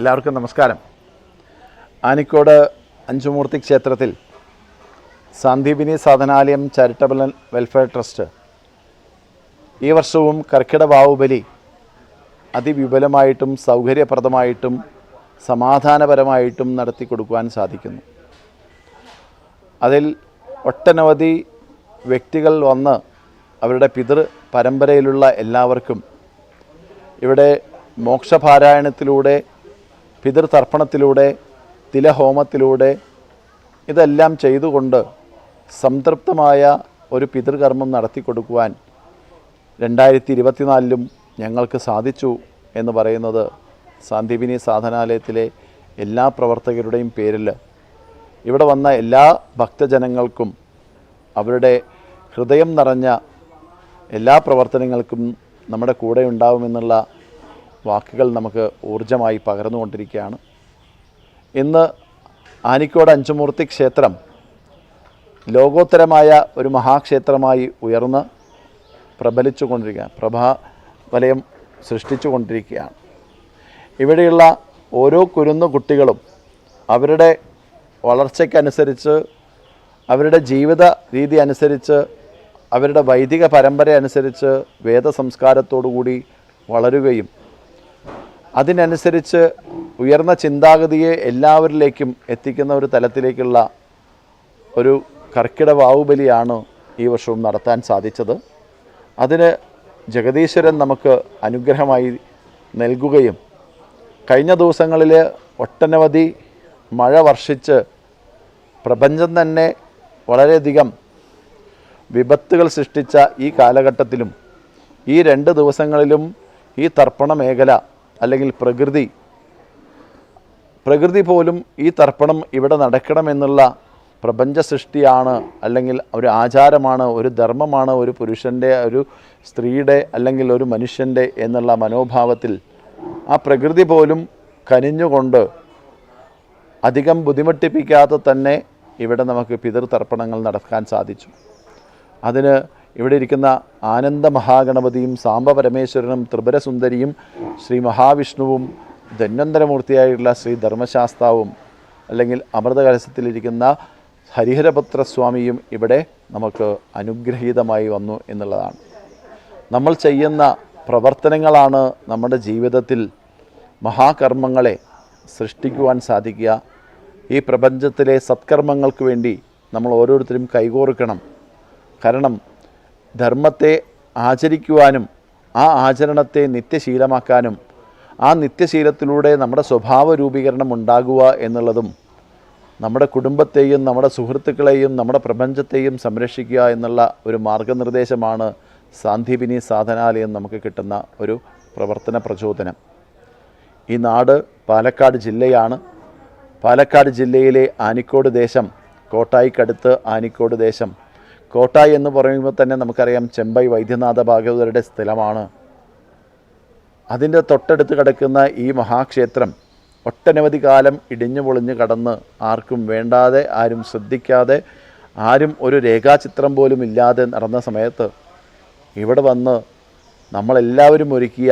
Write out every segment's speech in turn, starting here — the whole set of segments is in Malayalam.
എല്ലാവർക്കും നമസ്കാരം. ആനിക്കോട് അഞ്ചുമൂർത്തി ക്ഷേത്രത്തിൽ Sandeepani Sadhanalayam charitable welfare trust ഈ വർഷവും കർക്കിട ബാഹുബലി അതിവിപുലമായിട്ടും സൗകര്യപ്രദമായിട്ടും സമാധാനപരമായിട്ടും നടത്തി കൊടുക്കുവാൻ സാധിക്കുന്നു. അതിൽ ഒട്ടനവധി വ്യക്തികൾ വന്ന് അവരുടെ പിതൃ പരമ്പരയിലുള്ള എല്ലാവർക്കും ഇവിടെ മോക്ഷപാരായണത്തിലൂടെ പിതൃതർപ്പണത്തിലൂടെ തിലഹോമത്തിലൂടെ ഇതെല്ലാം ചെയ്തുകൊണ്ട് സംതൃപ്തമായ ഒരു പിതൃകർമ്മം നടത്തി കൊടുക്കുവാൻ രണ്ടായിരത്തി ഇരുപത്തിനാലിലും ഞങ്ങൾക്ക് സാധിച്ചു എന്ന് പറയുന്നത് സാന്ദീപിനി സാധനാലയത്തിലെ എല്ലാ പ്രവർത്തകരുടെയും പേരിൽ ഇവിടെ വന്ന എല്ലാ ഭക്തജനങ്ങൾക്കും അവരുടെ ഹൃദയം നിറഞ്ഞ എല്ലാ പ്രവർത്തനങ്ങൾക്കും നമ്മുടെ കൂടെ ഉണ്ടാവുമെന്നുള്ള വാക്കുകൾ നമുക്ക് ഊർജമായി പകർന്നുകൊണ്ടിരിക്കുകയാണ്. ഇന്ന് ആനിക്കോട് അഞ്ചുമൂർത്തി ക്ഷേത്രം ലോകോത്തരമായ ഒരു മഹാക്ഷേത്രമായി ഉയർന്ന് പ്രബലിച്ചു കൊണ്ടിരിക്കുകയാണ് പ്രഭാ വലയം സൃഷ്ടിച്ചു കൊണ്ടിരിക്കുകയാണ് ഇവിടെയുള്ള ഓരോ കുരുന്നു കുട്ടികളും അവരുടെ വളർച്ചയ്ക്കനുസരിച്ച് അവരുടെ ജീവിത രീതി അനുസരിച്ച് അവരുടെ വൈദിക പരമ്പര അനുസരിച്ച് വേദസംസ്കാരത്തോടുകൂടി വളരുകയും അതിനനുസരിച്ച് ഉയർന്ന ചിന്താഗതിയെ എല്ലാവരിലേക്കും എത്തിക്കുന്ന ഒരു തലത്തിലേക്കുള്ള ഒരു കർക്കിട ബാഹുബലിയാണ് ഈ വർഷവും നടത്താൻ സാധിച്ചത്. അതിന് ജഗദീശ്വരൻ നമുക്ക് അനുഗ്രഹമായി നൽകുകയും കഴിഞ്ഞ ദിവസങ്ങളിൽ ഒട്ടനവധി മഴ വർഷിച്ച് പ്രപഞ്ചം തന്നെ വളരെയധികം വിപത്തുകൾ സൃഷ്ടിച്ച ഈ കാലഘട്ടത്തിലും ഈ രണ്ട് ദിവസങ്ങളിലും ഈ തർപ്പണ മേഖല അല്ലെങ്കിൽ പ്രകൃതി. പ്രകൃതി പോലും ഈ തർപ്പണം ഇവിടെ നടക്കണമെന്നുള്ള പ്രപഞ്ച സൃഷ്ടിയാണ് അല്ലെങ്കിൽ ഒരു ആചാരമാണ് ഒരു ധർമ്മമാണ് ഒരു പുരുഷന്റെ ഒരു സ്ത്രീയുടെ അല്ലെങ്കിൽ ഒരു മനുഷ്യന്റെ എന്നുള്ള മനോഭാവത്തിൽ ആ പ്രകൃതി പോലും കനിഞ്ഞുകൊണ്ട് അധികം ബുദ്ധിമുട്ടിപ്പിക്കാതെ തന്നെ ഇവിടെ നമുക്ക് പിതൃതർപ്പണങ്ങൾ നടക്കാൻ സാധിച്ചു. അതിന് ഇവിടെ ഇരിക്കുന്ന ആനന്ദ മഹാഗണപതിയും സാംബ പരമേശ്വരനും ത്രിപുരസുന്ദരിയും ശ്രീ മഹാവിഷ്ണുവും ധന്വന്തരമൂർത്തിയായിട്ടുള്ള ശ്രീ ധർമ്മശാസ്താവും അല്ലെങ്കിൽ അമൃതകലശത്തിലിരിക്കുന്ന ഹരിഹരപുത്രസ്വാമിയും ഇവിടെ നമുക്ക് അനുഗ്രഹീതമായി വന്നു എന്നുള്ളതാണ്. നമ്മൾ ചെയ്യുന്ന പ്രവർത്തനങ്ങളാണ് നമ്മുടെ ജീവിതത്തിൽ മഹാകർമ്മങ്ങളെ സൃഷ്ടിക്കുവാൻ സാധിക്കുക. ഈ പ്രപഞ്ചത്തിലെ സത്കർമ്മങ്ങൾക്ക് വേണ്ടി നമ്മൾ ഓരോരുത്തരും കൈകോർക്കണം. കാരണം ധർമ്മത്തെ ആചരിക്കുവാനും ആ ആചരണത്തെ നിത്യശീലമാക്കാനും ആ നിത്യശീലത്തിലൂടെ നമ്മുടെ സ്വഭാവ രൂപീകരണം ഉണ്ടാകുക എന്നുള്ളതും നമ്മുടെ കുടുംബത്തെയും നമ്മുടെ സുഹൃത്തുക്കളെയും നമ്മുടെ പ്രപഞ്ചത്തെയും സംരക്ഷിക്കുക എന്നുള്ള ഒരു മാർഗനിർദ്ദേശമാണ് സാന്ദീപിനി സാധനാലയം നമുക്ക് കിട്ടുന്ന ഒരു പ്രവർത്തന പ്രചോദനം. ഈ നാട് പാലക്കാട് ജില്ലയാണ്. പാലക്കാട് ജില്ലയിലെ ആനിക്കോട് ദേശം കോട്ടായിക്കടുത്ത് ആനിക്കോട് ദേശം കോട്ടായി എന്ന് പറയുമ്പോൾ തന്നെ നമുക്കറിയാം ചെമ്പൈ വൈദ്യനാഥ ഭാഗവതരുടെ സ്ഥലമാണ്. അതിന്റെ തൊട്ടടുത്ത് കിടക്കുന്ന ഈ മഹാക്ഷേത്രം ഒട്ടനവധി കാലം ഇടിഞ്ഞു പൊളിഞ്ഞു കടന്ന് ആർക്കും വേണ്ടാതെ ആരും ശ്രദ്ധിക്കാതെ ആരും ഒരു രേഖാചിത്രം പോലും ഇല്ലാതെ നടന്ന സമയത്ത് ഇവിടെ വന്ന് നമ്മളെല്ലാവരും ഒരുക്കിയ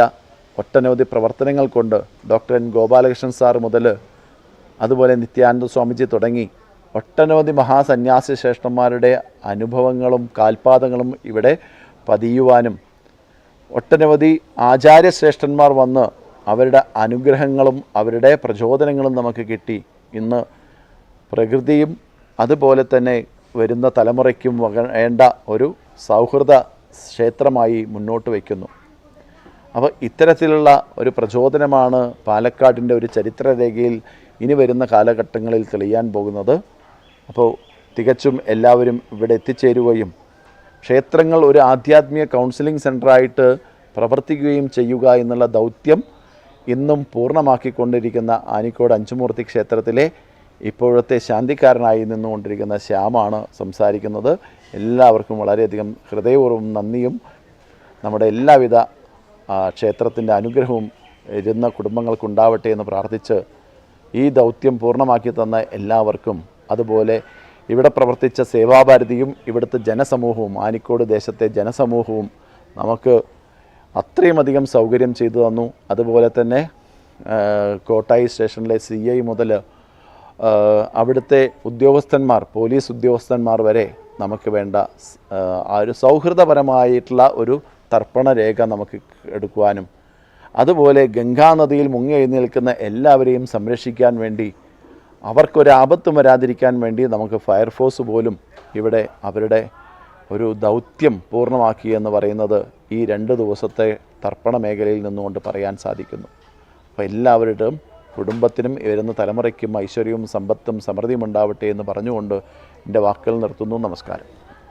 ഒട്ടനവധി പ്രവർത്തനങ്ങൾ കൊണ്ട് ഡോക്ടർ എൻ ഗോപാലകൃഷ്ണൻ സാർ മുതൽ അതുപോലെ നിത്യാനന്ദ സ്വാമിജി തുടങ്ങി ഒട്ടനവധി മഹാസന്യാസി ശ്രേഷ്ഠന്മാരുടെ അനുഭവങ്ങളും കാൽപാദങ്ങളും ഇവിടെ പതിയുവാനും ഒട്ടനവധി ആചാര്യശ്രേഷ്ഠന്മാർ വന്ന് അവരുടെ അനുഗ്രഹങ്ങളും അവരുടെ പ്രചോദനങ്ങളും നമുക്ക് കിട്ടി. ഇന്ന് പ്രകൃതിയും അതുപോലെ തന്നെ വരുന്ന തലമുറയ്ക്കും വേണ്ട ഒരു സൗഹൃദ ക്ഷേത്രമായി മുന്നോട്ട് വയ്ക്കുന്നു. അപ്പോൾ ഇത്തരത്തിലുള്ള ഒരു പ്രചോദനമാണ് പാലക്കാടിന്റെ ഒരു ചരിത്രരേഖയിൽ ഇനി വരുന്ന കാലഘട്ടങ്ങളിൽ തെളിയാൻ പോകുന്നത്. അപ്പോൾ തികച്ചും എല്ലാവരും ഇവിടെ എത്തിച്ചേരുകയും ക്ഷേത്രങ്ങൾ ഒരു ആധ്യാത്മിക കൗൺസിലിംഗ് സെന്ററായിട്ട് പ്രവർത്തിക്കുകയും ചെയ്യുക എന്നുള്ള ദൗത്യം ഇന്നും പൂർണമാക്കിക്കൊണ്ടിരിക്കുന്ന ആനിക്കോട് അഞ്ചുമൂർത്തി ക്ഷേത്രത്തിലെ ഇപ്പോഴത്തെ ശാന്തിക്കാരനായി നിന്നുകൊണ്ടിരിക്കുന്ന ശ്യാമാണ് സംസാരിക്കുന്നത്. എല്ലാവർക്കും വളരെയധികം ഹൃദയപൂർവം നന്ദിയും. നമ്മുടെ എല്ലാവിധ ക്ഷേത്രത്തിന്റെ അനുഗ്രഹവും ഇരുന്ന കുടുംബങ്ങൾക്കുണ്ടാവട്ടെ എന്ന് പ്രാർത്ഥിച്ച് ഈ ദൗത്യം പൂർണമാക്കി തന്ന എല്ലാവർക്കും അതുപോലെ ഇവിടെ പ്രവർത്തിച്ച സേവാഭാരതിയും ഇവിടുത്തെ ജനസമൂഹവും ആനിക്കോട് ദേശത്തെ ജനസമൂഹവും നമുക്ക് അത്രയും അധികം സൗകര്യം ചെയ്തു തന്നു. അതുപോലെ തന്നെ കോട്ടായി സ്റ്റേഷനിലെ സി ഐ മുതൽ അവിടുത്തെ ഉദ്യോഗസ്ഥന്മാർ പോലീസ് ഉദ്യോഗസ്ഥന്മാർ വരെ നമുക്ക് വേണ്ട ആ ഒരു സൗഹൃദപരമായിട്ടുള്ള ഒരു തർപ്പണ രേഖ നമുക്ക് എടുക്കുവാനും അതുപോലെ ഗംഗാനദിയിൽ മുങ്ങി എഴുന്നേൽക്കുന്ന എല്ലാവരെയും സംരക്ഷിക്കാൻ വേണ്ടി അവർക്കൊരു ആപത്തും വരാതിരിക്കാൻ വേണ്ടി നമുക്ക് ഫയർഫോഴ്സ് പോലും ഇവിടെ അവരുടെ ഒരു ദൗത്യം പൂർണമാക്കി എന്ന് പറയുന്നത് ഈ രണ്ട് ദിവസത്തെ തർപ്പണ മേഖലയിൽ നിന്നുകൊണ്ട് പറയാൻ സാധിക്കുന്നു. അപ്പോൾ എല്ലാവരുടെയും കുടുംബത്തിനും വരുന്ന തലമുറയ്ക്കും ഐശ്വര്യവും സമ്പത്തും സമൃദ്ധിയും ഉണ്ടാവട്ടെ എന്ന് പറഞ്ഞുകൊണ്ട് എന്റെ വാക്കുകൾ നിർത്തുന്നു. നമസ്കാരം.